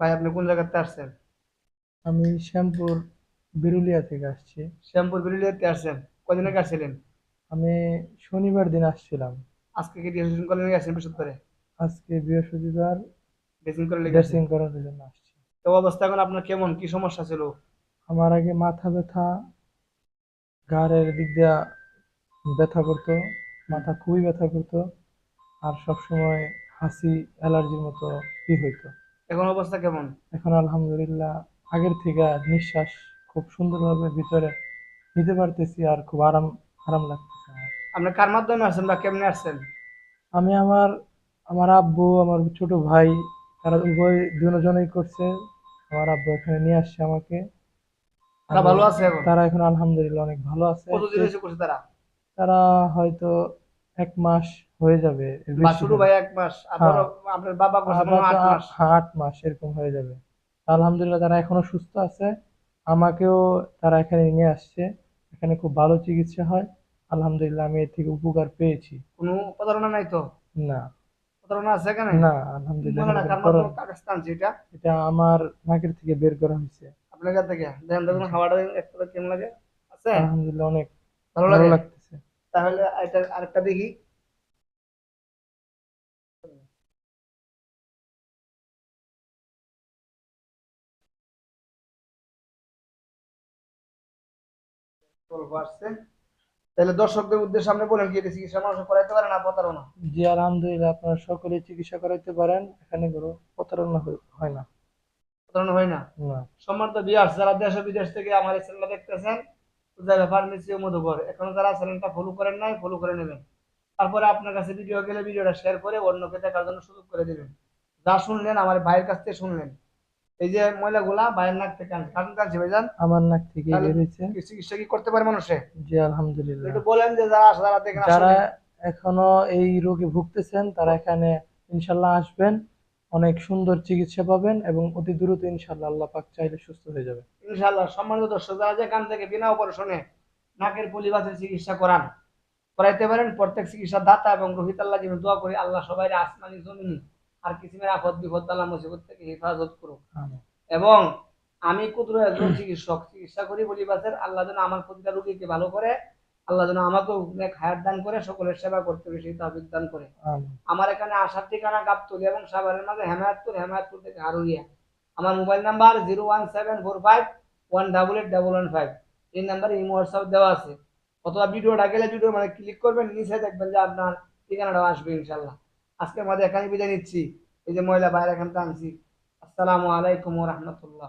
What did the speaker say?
ভাই আপনি কোন জায়গাতে আসছেন? আমি শ্যামপুর বিরুলিয়া থেকে আসছি। শ্যামপুর বিরুলিয়াতে আসছেন। কদিন আগে আসছিলেন? আমি শনিবার দিন আসছিলাম। আজকে কি ডিসিশন করে নিয়ে আসছেন বৃহস্পতিবারে? আজকে বৃহস্পতিবার ড্রেসিং করে লেগে ড্রেসিং করানোর জন্য আসছি। তো অবস্থা এখন আপনার কেমন? কি সমস্যা ছিল? আমার আগে মাথা ব্যথা ঘাড়ের দিক দিয়ে ব্যথা করতো মাথা খুবই ব্যথা করতো আর সবসময় হাসি অ্যালার্জির মতো ই হইতো। এখন অবস্থা কেমন? এখন আলহামদুলিল্লাহ আগের থেকে নিঃশ্বাস খুব সুন্দরভাবে ভিতরে নিতে পারতেছি আর খুব আরাম আরাম লাগতেছে আমার আপনি কার মাধ্যমে আসছেন বা কেমনে আসছেন? আমি আমার আমার আব্বু আমার ছোট ভাই তারা উভয় দুজনেই করছে। আমার আব্বু এখানে নিয়ে আসছে আমাকে। তারা ভালো আছে এখন? তারা এখন আলহামদুলিল্লাহ অনেক ভালো আছে। কতদিন এসে করছে তারা? তারা হয়তো এক মাস হয়ে যাবে। ভাই এক মাস হ্যাঁ। আপনার বাবা আট মাস। হ্যাঁ, আট মাস এরকম হয়ে যাবে। আলহামদুলিল্লাহ তারা এখনও সুস্থ আছে। আমাকেও তারা এখানে নিয়ে আসছে। এখানে খুব ভালো চিকিৎসা হয়। আলহামদুলিল্লাহ আমি এর থেকে উপকার পেয়েছি। কোনো প্রতারণা নাই তো? না। প্রতারণা আছে এখানে? না আলহামদুলিল্লাহ টানছে এটা আমার নাকের থেকে বের করা হয়েছে। আপনার কাছ থেকে? দেখেন দেখুন হাওয়াটা একটু কেমন লাগে? আছে? আলহামদুলিল্লাহ অনেক ভালো লাগে? তাহলে এটা আরেকটা দেখি। তাহলে দর্শকদের উদ্দেশ্যে আপনি বলেন কি চিকিৎসা মানুষ করাইতে পারে না প্রতারণা? জি আলহামদুলিল্লাহ আপনারা সকলে চিকিৎসা করাইতে পারেন। এখানে কোনো প্রতারণা হয়- না। প্রতারণা হয় না? না। সম্মানিত বিয়ার্স যারা দেশ বিদেশ থেকে আমার দেখতেছেন ফার্মেসি ও মধুকর এখনও যারা চ্যানেলটা ফলো করেন নাই ফলো করে নেবেন। তারপরে আপনার কাছে ভিডিও গেলে ভিডিওটা শেয়ার করে অন্যকে দেখার জন্য সুযোগ করে দিবেন। যা শুনলেন আমার ভাইয়ের কাছ থেকে শুনলেন। এই যে ময়লাগুলা ভাইয়ের নাক থেকে আনছে। কারণ কাছে ভাইজান? আমার নাক থেকে তাহলে- বের হয়েছে। কি চিকিৎসা কি করতে পারে মানুষে? জি আলহামদুলিল্লাহ। একটু বলেন যে যারা যারা দেখেন যারা এখনও এই রোগে ভুগতেছেন তারা এখানে ইনশাল্লাহ আসবেন। অনেক সুন্দর চিকিৎসা পাবেন এবং অতি দ্রুত ইনশাল্লাহ আল্লাহ পাক চাইলে সুস্থ হয়ে যাবে ইনশাআল্লাহ। সম্মানিত দর্শক যারা যেখান থেকে বিনা অপারেশনে নাকের পলিবাসের চিকিৎসা করান করাইতে পারেন। প্রত্যেক চিকিৎসা দাতা এবং রোহিত আল্লাহ যেন দোয়া করি আল্লাহ সবাই আসমানি জমিনি আর কিসিমের আফত বিপদ আল্লাহ মুসিবত থেকে হেফাজত করুক। এবং আমি ক্ষুদ্র একজন চিকিৎসক চিকিৎসা করি বলিবাসের আল্লাহ যেন আমার প্রতিটা রোগীকে ভালো করে আল্লাহ যেন আমাকেও নেক হায়াত দান করে সকলের সেবা করতে বেশি তাবিক দান করে। আমার এখানে আসার ঠিকানা গাবতলি এবং সাভারের মাঝে হেমায়তপুর হেমায়তপুর থেকে হারুরিয়া আমার mobile number zero one seven four five one double eight double one five. এই নাম্বারে ইমো হোয়াটসঅ্যাপ দেওয়া আছে। অথবা ভিডিওটা গেলে ভিডিও মানে ক্লিক করবেন নিচে দেখবেন যে আপনার ঠিকানাটাও আসবে ইনশাল্লাহ আজকের মাঝে এখানে বিদায় নিচ্ছি। এই যে মহিলা বাইরে এখান আনছি। আসসালামু আলাইকুম রহমতুল্লাহ।